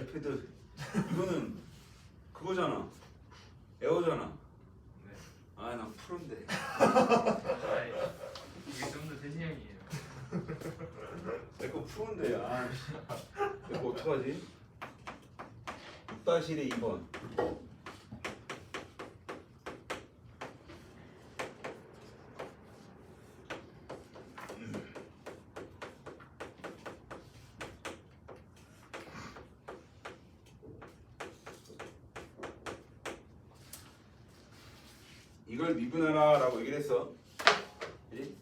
아이패드 이거는 그거잖아. 에어잖아. 네. 아난 프로인데. 아이, 이게 좀 더 세세형이에요. 내거 프로인데 아내거 어떡하지? 6-1에 2번 이걸 미분하라라고 얘기를 했어. 그지?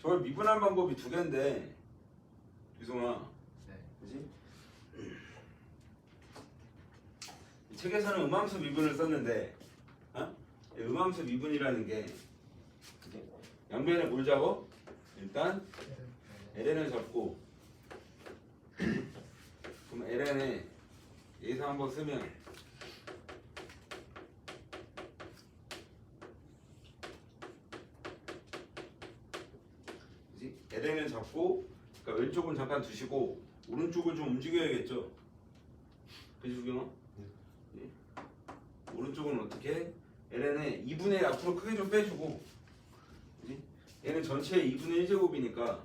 저걸 미분할 방법이 두 개인데, 유성아, 네. 그지? 이 책에서는 음함수 미분을 썼는데, 어? 이 음함수 미분이라는 게? 양변에 뭘 잡어? 일단 ln을 잡고, 그럼 ln에 예서 한번 쓰면 LN을 잡고 그러니까 왼쪽은 잠깐 두시고 오른쪽을 좀 움직여야겠죠. 그지 수경아? 예. 오른쪽은 어떻게? LN에 2분의 1 앞으로 크게 좀 빼주고 그지? 얘는 전체의 2분의 1제곱이니까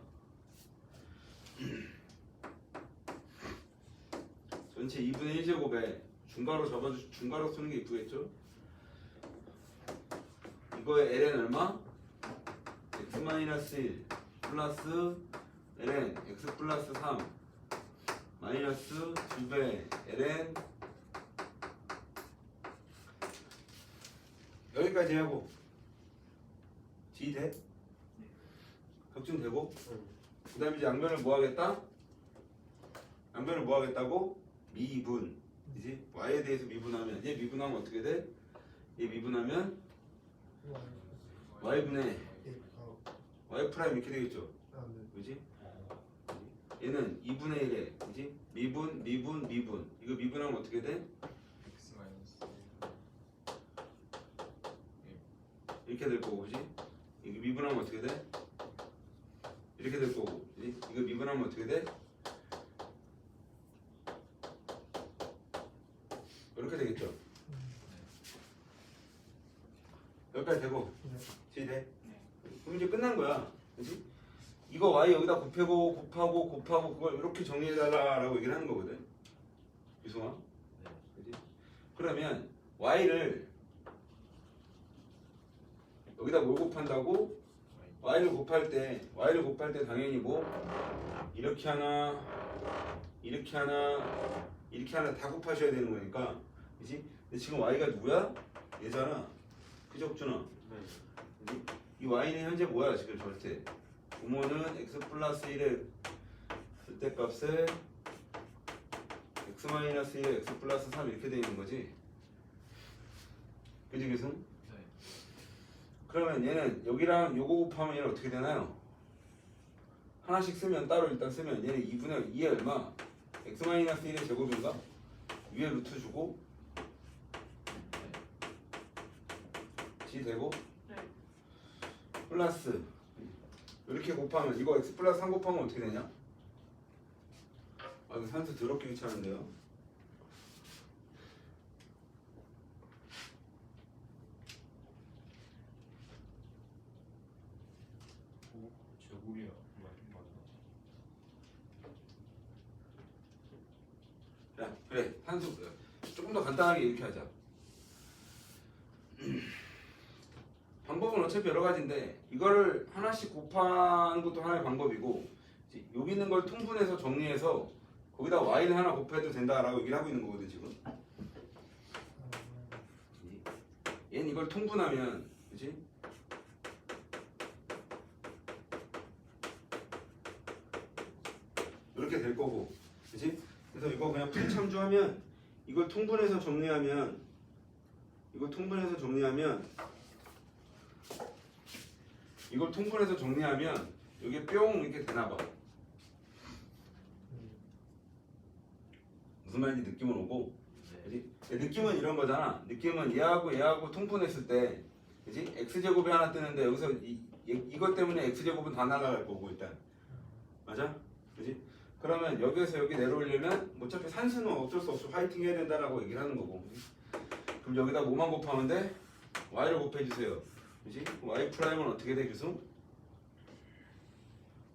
전체 2분의 1제곱에 중괄호 잡아주 중괄호 쓰는 게 이쁘겠죠? 이거의 ln 얼마? x 마이너스 1 플러스 ln x 플러스 3 마이너스 2배 ln 여기까지 하고 d 돼? 격증되고 그 다음에 이제 양변을 뭐 하겠다? 양변을 뭐 하겠다고? 미분 이지 y에 대해서 미분하면 얘 미분하면 어떻게 돼? 얘 미분하면 y분의 y 프라임 이렇게 되겠죠 그지? 얘는 2분의 1에 그지? 미분 미분 미분 이거 미분하면 어떻게 돼? x 마이너스 이렇게 될 거고 그지? 이거 미분하면 어떻게 돼? 이렇게 될 거고 그지? 이거 미분하면 어떻게 돼? 이렇게 되겠죠 여기까지 되고 지 돼? 이제 끝난 거야 그지? 이거 y 여기다 곱하고 곱하고 곱하고 그걸 이렇게 정리해달라라고 얘기를 하는 거거든 유성아 그지? 그러면 y를 여기다 뭘 곱한다고? y를 곱할 때 y를 곱할 때 당연히 뭐 이렇게 하나 이렇게 하나 이렇게 하나 다 곱하셔야 되는 거니까 그지? 근데 지금 y가 누구야? 얘잖아 그죠 옥준아? 그지? 이 y는 현재 뭐야 지금 절대 부모는 x 플러스 1의 쓸데값에 x 마이너스 1에 x 플러스 3 이렇게 돼 있는 거지 그지 교수? 네. 그러면 얘는 여기랑 요거 곱하면 얘는 어떻게 되나요? 하나씩 쓰면 따로 일단 쓰면 얘는 2분의 2에 얼마? x 마이너스 1의 제곱인가? 위에 루트 주고 g 되고 플러스 이렇게 곱하면 이거 x 플러스 3 곱하면 어떻게 되냐? 아 이거 산수 더럽게 귀찮은데요 제곱이야. 맞아. 야 그래 산수 조금 더 간단하게 이렇게 하자 방법은 어차피 여러 가지인데 이거를 하나씩 곱하는 것도 하나의 방법이고 이제 여기 있는 걸 통분해서 정리해서 거기다 y를 하나 곱해도 된다라고 얘기를 하고 있는 거거든 지금. 얘는 이걸 통분하면 그지 이렇게 될 거고 그지 그래서 이거 그냥 풀 참조하면 이걸 통분해서 정리하면 이걸 통분해서 정리하면 이걸 통분해서 정리하면 여기 뿅 이렇게 되나 봐. 무슨 말인지 느낌은 오고 네. 그지? 느낌은 이런 거잖아. 느낌은 얘하고 얘하고 통분했을 때 그지? x 제곱이 하나 뜨는데 여기서 이, 이, 이것 때문에 x 제곱은 다 날아갈 거고 일단 맞아? 그지? 그러면 여기에서 여기 내려오려면 어차피 산수는 어쩔 수 없이 화이팅 해야 된다라고 얘기를 하는 거고 그럼 여기다 뭐만 곱하면 돼? y를 곱해주세요 그지? y 프라임은 어떻게 돼 교수?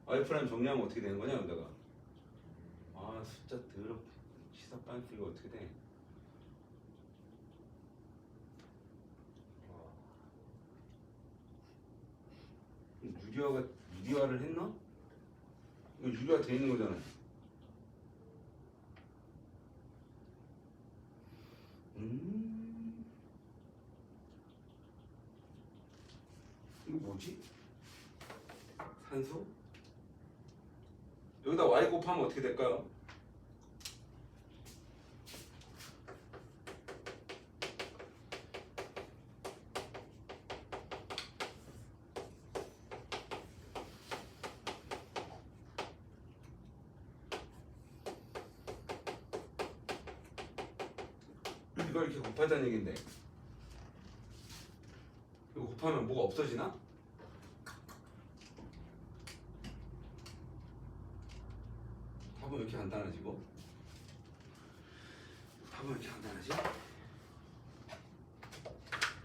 y 프라임 정리하면 어떻게 되는 거냐 여기다가 아 숫자 더럽게 시사 빵기가 어떻게 돼? 유리화가 유리화를 했나? 이거 유리화 돼 있는 거잖아. 음. 이거 뭐지? 산소? 여기다 y 곱하면 어떻게 될까요? 이걸 이렇게 곱하자는 얘긴데 곱하면 뭐가 없어지나? 답은 왜 이렇게 간단하지고? 답은 왜 이렇게 간단하지?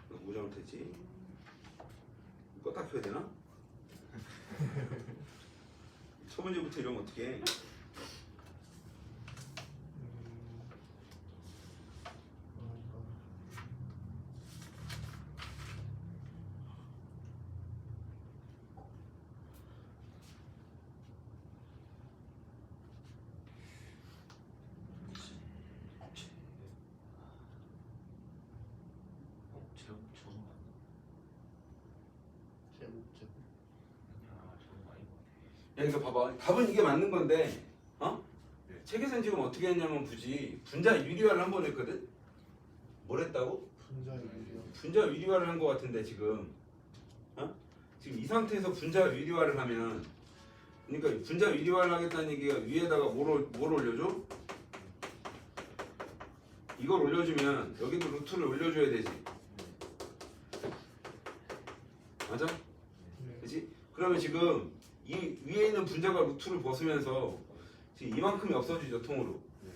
이거 뭐 잘못했지? 이거 딱 펴야 되나? 첫 번째부터 이러면 어떡해? 어? 제목 저거 맞나? 제곱 제곱 아 저거 아닌 것 같아 야 이거 봐봐 답은 이게 맞는 건데 어? 네. 책에선 지금 어떻게 했냐면 굳이 분자 유리화를 한 번 했거든? 뭘 했다고? 분자 유리요 분자 유리화를 한 것 같은데 지금 어? 지금 이 상태에서 분자 유리화를 하면 그러니까 분자 유리화를 하겠다는 얘기가 위에다가 뭘, 올- 뭘 올려줘? 이걸 올려주면 여기도 루트를 올려줘야 되지 맞아? 네. 그지? 그러면 지금 이 위에 있는 분자가 루트를 벗으면서 지금 이만큼이 없어지죠 통으로 네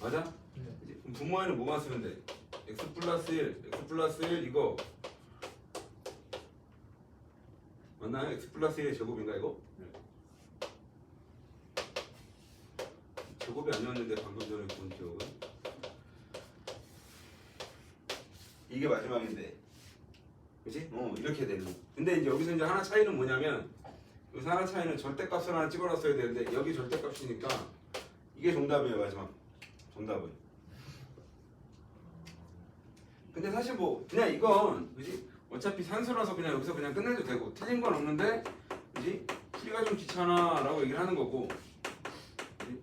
맞아? 네. 그지? 그럼 분모에는 뭐만 쓰면 돼? x 플러스 1, x 플러스 1 이거 맞나요? x 플러스 1의 제곱인가 이거? 네. 제곱이 아니었는데 방금 전에 본 기억은 이게 마지막인데 그지? 어 이렇게 되는 거 근데 이제 여기서 이제 하나 차이는 뭐냐면 여기서 하나 차이는 절대값을 하나 찍어놨어야 되는데 여기 절대값이니까 이게 정답이에요 마지막. 정답은. 근데 사실 뭐 그냥 이건 그지? 어차피 산소라서 그냥 여기서 그냥 끝내도 되고 틀린 건 없는데 그지? 풀이가 좀 귀찮아 라고 얘기를 하는 거고. 그지?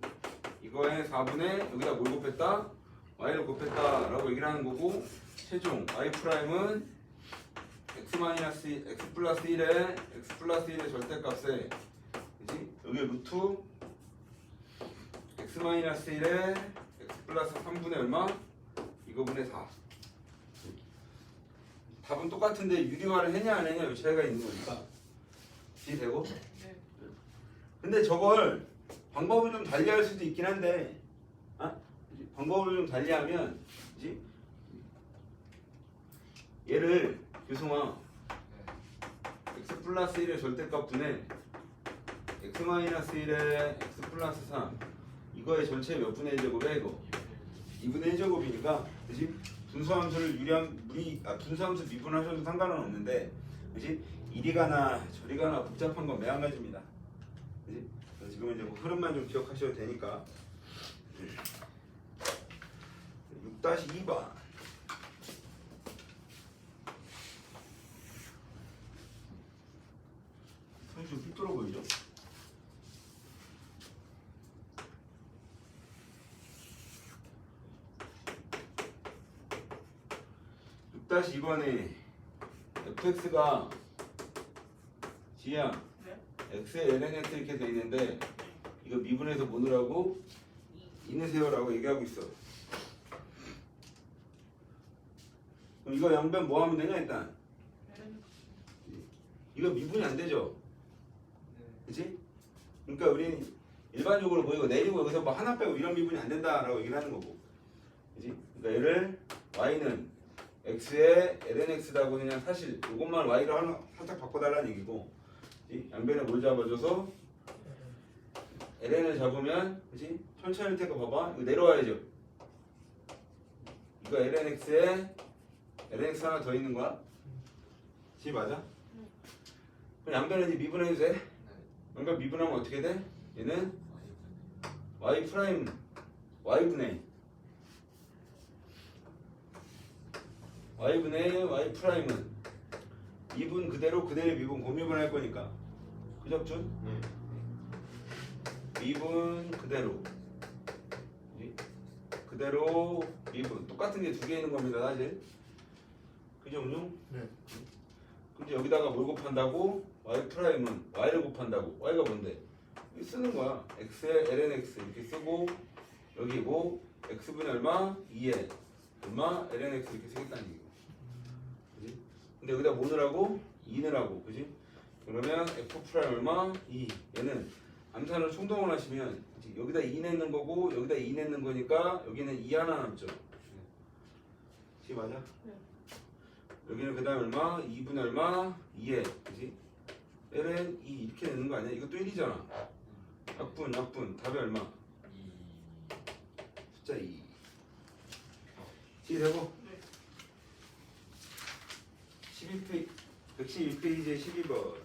이거에 4분의 여기다 뭘 곱했다? y를 곱했다 라고 얘기를 하는 거고. 최종 y 프라임은 x 마이너스 x 플러스 1에 x 플러스 1의 절대값에 그지 여기 루트 x 마이너스 1에 x 플러스 3분의 얼마 이거분의 4 답은 똑같은데 유리화를 했냐 안 했냐 요 차이가 있는 거니까 이해되고? 네. 근데 저걸 방법을 좀 달리할 수도 있긴 한데 아? 그지? 방법을 좀 달리하면 그지? 얘를 교승아 x 플러스 1의 절대값 분의 x 마이너스 1의 x 플러스 3 이거의 전체 몇 분의 1 제곱이야 이거 2분의 1 제곱이니까 그지? 분수함수를 유리함 무리 아 분수함수 미분하셔도 상관은 없는데 그지? 이리 가나 저리 가나 복잡한 건 매한가지입니다. 그지? 지금은 이제 뭐 흐름만 좀 기억하셔도 되니까 6-2번 손이 좀 삐뚤어 보이죠? 다시 2번에 fx가 g야 x에 lnx 이렇게 돼 있는데 이거 미분해서 뭐 넣으라고? 이내세요라고 얘기하고 있어 그럼 이거 양변 뭐 하면 되냐 일단 이거 미분이 안 되죠 네. 그치? 그러니까 우리 일반적으로 뭐 이거 내리고 여기서 뭐 하나 빼고 이런 미분이 안 된다라고 얘기를 하는 거고. 그지? 그러니까 얘를 y는 x에 lnx라고 그냥 사실 이것만 y로 하나 살짝 바꿔달라는 얘기고 그지? 양변에 뭘 잡아줘서 ln을 잡으면 그지? 천천히 할 테니까 봐봐 이거 내려와야죠 이거 lnx에 lnx 하나 더 있는 거야? 지 맞아? 그럼 양변에 미분해도 돼? 양변 미분하면 어떻게 돼? 얘는 y 프라임 y분의 y분의 y 프라임은 2분 그대로 그대로 미분 고미분 할 거니까 그죠 준? 미분 그대로 이- 그대로 미분 똑같은 게 두 개 있는 겁니다 사실 그죠 운용? 네. 근데 여기다가 뭘 곱한다고? Y 프라임은 y를 곱한다고 y가 뭔데? 이거 쓰는 거야 x에 lnx 이렇게 쓰고 여기 뭐 x분의 얼마? 2에 얼마? lnx 이렇게 쓰겠다는 얘기고 그지? 근데 여기다 뭐 넣으라고? 2 넣으라고 그지? 그러면 f 프라임 얼마? 2 얘는 암산을 총동원 하시면? 여기다 2 넣는 거고 여기다 2 넣는 거니까 여기는 2 하나 남죠 지 맞아? 여기는 그 다음 얼마? 2분의 얼마? 2에 그지? Ln 2 이렇게 내는 거 아니야? 이것도 1이잖아 약분 약분 답이 얼마? 숫자 2 지되고 11페이지 112페이지에 12번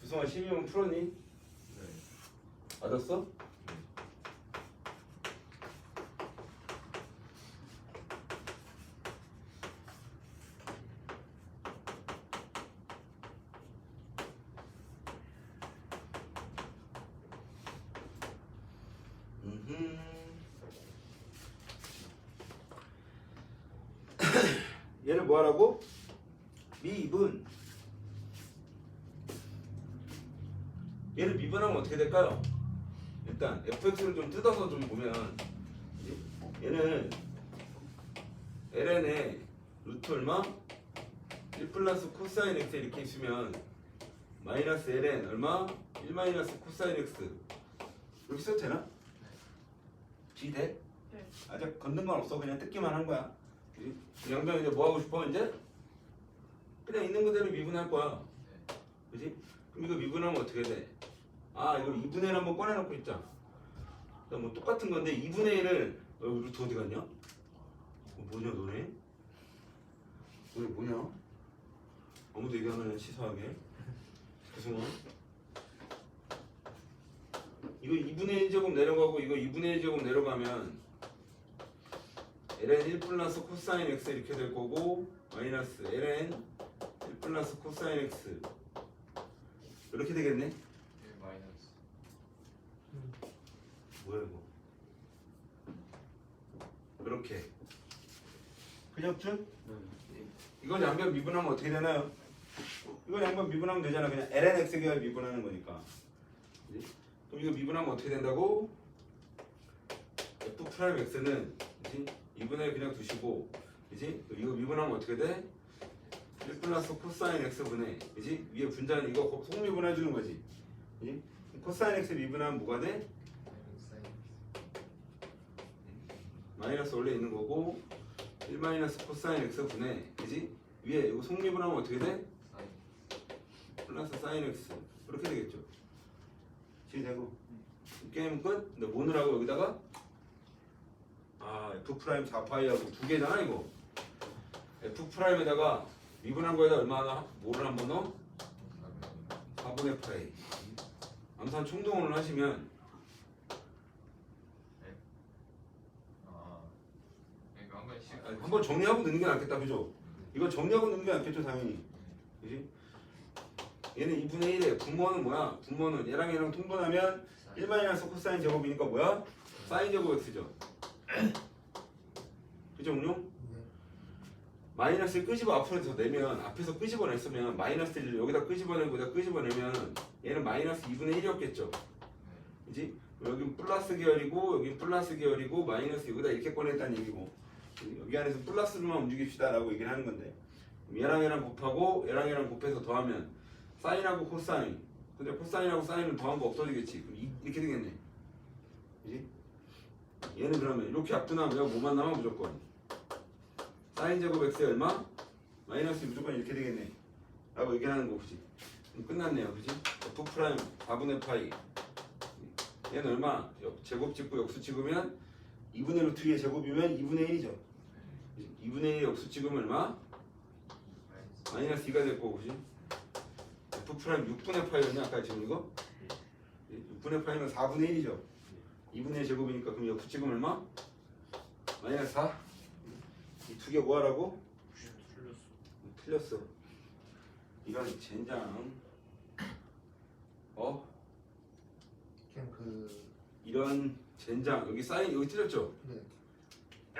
주성아 12번 풀었니? 맞았어? 음흠. 얘를 뭐 하라고? 미분 얘를 될까요? 일단 fx를 좀 뜯어서 좀 보면 얘는 ln에 루트 얼마? 1 플러스 코사인 x 이렇게 있으면 마이너스 ln 얼마? 1 마이너스 코사인 x 이렇게 써도 되나? 지대? 네. 아직 걷는 건 없어 그냥 뜯기만 한 거야? 양변 이제 뭐 하고 싶어 이제? 그냥 있는 그대로 미분할 거야 그지? 그럼 이거 미분하면 어떻게 돼? 아 이걸 2분의 1 한번 꺼내놓고 있자 그다음 뭐 똑같은 건데 2분의 1을 어, 루트 어디 갔냐? 어, 뭐냐 너네? 너네 뭐냐? 아무도 얘기 안 하냐 치사하게 죄송아 이거 2분의 1 제곱 내려가고 이거 2분의 1 제곱 내려가면 ln 1 플러스 코사인 x 이렇게 될 거고 마이너스 ln 1 플러스 코사인 x 이렇게 되겠네? 뭐야 이거 이렇게 그죠? 이걸 양변 미분하면 어떻게 되나요? 이걸 양변 미분하면 되잖아 그냥 ln x 계열 미분하는 거니까 그지? 그럼 이거 미분하면 어떻게 된다고? f 프라임 x는 그지? 2분의 그냥 두시고? 그럼 이거 미분하면 어떻게 돼? 1 플러스 코사인 x분의 그지? 위에 분자는 이거 거- 속미분해 주는 거지 그지? 코사인 x 미분하면 뭐가 돼? 마이너스 원래 있는 거고 1 마이너스 코사인 x 분의 그지? 위에 이거 속미분하면 어떻게 돼? 플러스 사인 x 이렇게 되겠죠. 지되고 게임 끝. 근데 뭐 넣으라고 여기다가 아 f 프라임 4파이하고 두 개잖아 이거. f 프라임에다가 미분한 거에다 얼마나 뭐를 한번 넣어? 4분의 파이. 암산 총동원을 하시면 아, 한번 정리하고 넣는 게 낫겠다 그죠? 이거 정리하고 넣는 게 낫겠죠 당연히 그지? 얘는 2분의 1에 분모는 뭐야? 분모는 얘랑 얘랑 통분하면 1 마이너스 코사인 제곱이니까 뭐야? 사인 제곱 x죠 그죠? 네. 마이너스를 끄집어 앞으로 더 내면 앞에서 끄집어냈으면 마이너스를 여기다 끄집어내고 여기다 끄집어내면 얘는 마이너스 2분의 1이었겠죠 그지? 여긴 플러스 계열이고 여긴 플러스 계열이고 마이너스 여기다 이렇게 꺼냈다는 얘기고 여기 안에서 플러스로만 움직입시다 라고 얘기를 하는 건데 얘랑 얘랑 곱하고 얘랑 얘랑 곱해서 더하면 사인하고 코사인 근데 코사인하고 사인을 더한 거 없어지겠지 그럼 이- 이렇게 되겠네 그지? 얘는 그러면 이렇게 앞두나면 내가 뭐만 남아 무조건 사인 제곱 x 얼마? 마이너스 무조건 이렇게 되겠네 라고 얘기하는 거 그지? 그럼 끝났네요 그지? f 프라임 4분의 파이 얘는 얼마? 역- 제곱 찍고 역수 찍으면 2분의 루트 2의 제곱이면 2분의 1이죠 2분의 1의 역수 찍으면 얼마? 마이너스 2가 될 거고 그지? f 프라임 6분의 파이였냐 아까 지금 이거? 6분의 파이면 4분의 1이죠 2분의 1 제곱이니까 그럼 역수 찍으면 얼마? 마이너스 4? 이 두 개 뭐하라고? 틀렸어. 틀렸어 이런 젠장 어? 그냥 그 이런 젠장 여기 사인 여기 틀렸죠? 네.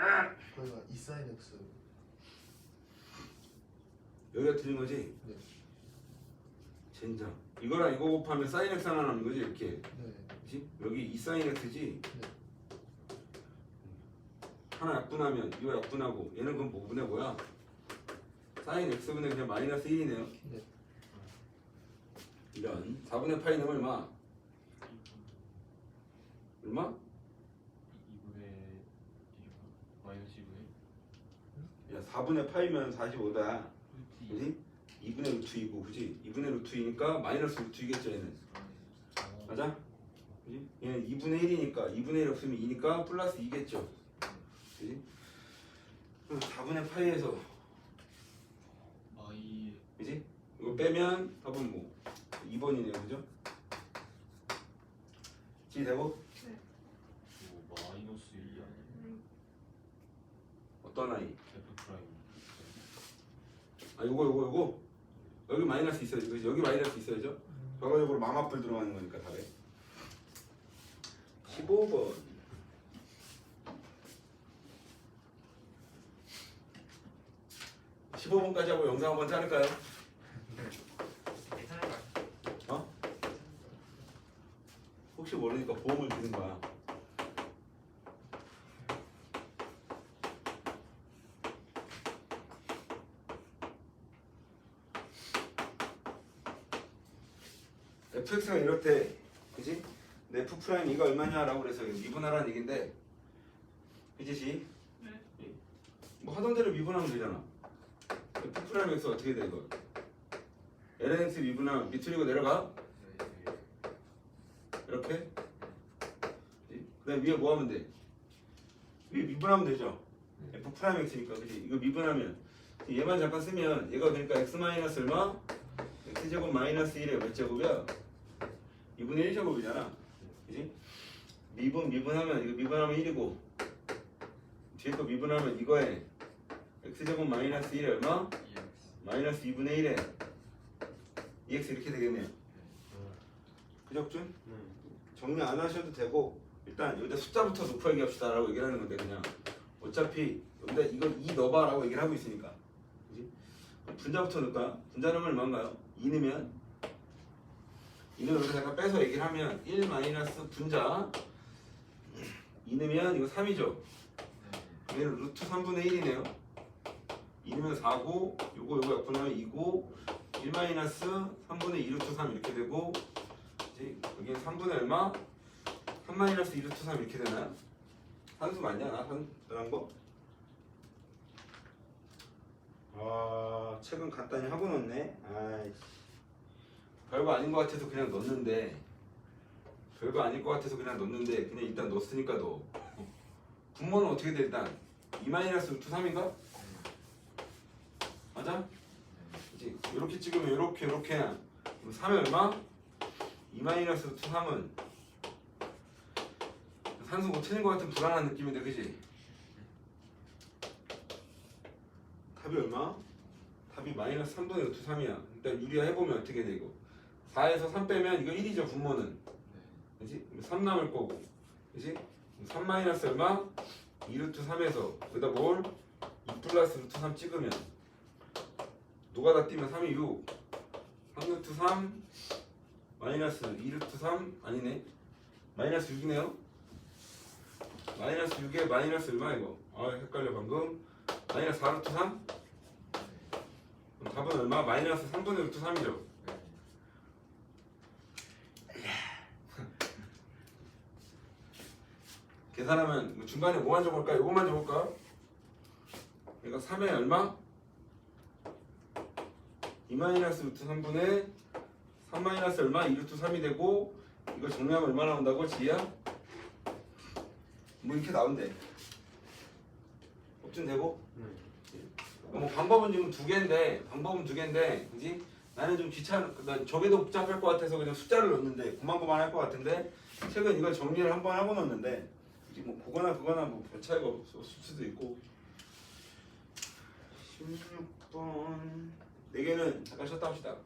거기가 이 사인 x. 여기가 틀린 거지? 네. 젠장 이거랑 이거 곱하면 사인 x 하나 남는 거지 이렇게 네. 그치? 여기 이 사인 x지 네. 하나 약분하면 이거 약분하고 얘는 그럼 뭐 분의 뭐야? 사인 x분의 그냥 마이너스 1이네요 네. 이런 4분의 파이 넣으면 얼마? 얼마? 2분의 마이너스 2분의 야 4분의 파이면 45다 루트 그지? 2분의 루트 2고 그지? 2분의 루트 2니까 마이너스 루트 2겠죠 얘는 맞아? 그지? 얘는 2분의 1이니까 2분의 1 없으면 2니까 플러스 2겠죠 그지? 그럼 4분의 파이에서 마이 그지? 이거 빼면 답은 뭐? 2번이네요 그죠? 지 되고 뭐 마이너스 1이 아니에요. 어떤 아이? F 프라임. 아 요거 요거 요거 여기 마이너스 있어야죠 그지? 여기 마이너스 있어야죠 결과적으로 마마뿔 들어가는 거니까 답에 15번 15번까지 하고 영상 한번 자를까요? 어? 혹시 모르니까 보험을 드는 거야 fx가 이럴 때 그지? 근데 f 프라임 이가 얼마냐라고 그래서 이거 미분하라는 얘긴데 그지지? 뭐 하던 대로 미분하면 되잖아 f 프라임 x 어떻게 돼 이거 lnx 미분하면 밑으로 내려가 이렇게 그 다음 위에 뭐 하면 돼? 위에 미분하면 되죠 f 프라임 x니까 그지? 이거 미분하면 얘만 잠깐 쓰면 얘가 그러니까 x 마이너스 얼마? x제곱 마이너스 1의 몇 제곱이야? 2분의 1제곱이잖아 그지? 미분 미분하면 이거 미분하면 1이고 뒤에 거 미분하면 이거에 x제곱 마이너스 1에 얼마? 마이너스 2분의 1에 2x 이렇게 되겠네요 그죠 준? 정리 안 하셔도 되고 일단 여기다 숫자부터 놓고 얘기합시다 라고 얘기를 하는 건데 그냥 어차피 여기다 이걸 2 넣어봐 라고 얘기를 하고 있으니까 그지? 분자부터 넣을까요? 분자 넣으면 얼마인가요? 2 넣으면 2는 여기서 잠깐 빼서 얘기를 하면 1 마이너스 분자 2 넣으면 이거 3이죠 얘는 루트 3분의 1이네요 2 넣으면 4고 요거 요거 약분하면 2고 1 마이너스 3분의 2 루트 3 이렇게 되고 이제 여기는 3분의 얼마? 3 마이너스 2 루트 3 이렇게 되나요? 산수 맞냐 나? 산, 그런 거? 아 책은 간단히 하고 넣네 아이씨 별거 아닌 것 같아서 그냥 넣는데 별거 아닐 것 같아서 그냥 넣는데 그냥 일단 넣었으니까 넣어 분모는 어떻게 돼 일단 2 마이너스 루트 3인가? 맞아? 그치? 이렇게 찍으면 이렇게 이렇게 그럼 3이 얼마? 2 마이너스 루트 3은 산수 못 틀린 것 같은 불안한 느낌인데 그지? 답이 얼마? 답이 마이너스 3분의 루트 3이야 일단 유리화 해보면 어떻게 돼 이거 4에서 3 빼면 이거 1이죠 분모는 그지? 3 남을 거고 그지? 3 마이너스 얼마? 2 루트 3에서 여기다 뭘? 2 플러스 루트 3 찍으면 누가 다 띄면 3이 6 3 루트 3 마이너스 2 루트 3 아니네 마이너스 6이네요 마이너스 6에 마이너스 얼마 이거? 아 헷갈려 방금 마이너스 4 루트 3? 그럼 답은 얼마? 마이너스 3분의 루트 3이죠 계산하면 뭐 중간에 뭐만 적을까? 이거만 적을까? 그러니까 3에 얼마? 2 마이너스 루트 3분의 3 마이너스 얼마? 2 루트 3이 되고 이거 정리하면 얼마 나온다고? 지야? 뭐 이렇게 나온대 업준 되고? 뭐 방법은 지금 두 개인데 방법은 두 개인데 그지? 나는 좀 귀찮 난 저게 더 복잡할 것 같아서 그냥 숫자를 넣는데 고만고만 할 것 같은데 최근 이걸 정리를 한번 하고 넣었는데 이제 뭐 그거나 그거나 뭐 별 차이가 없을 수도 있고. 16번. 네 개는 잠깐 쉬었다 합시다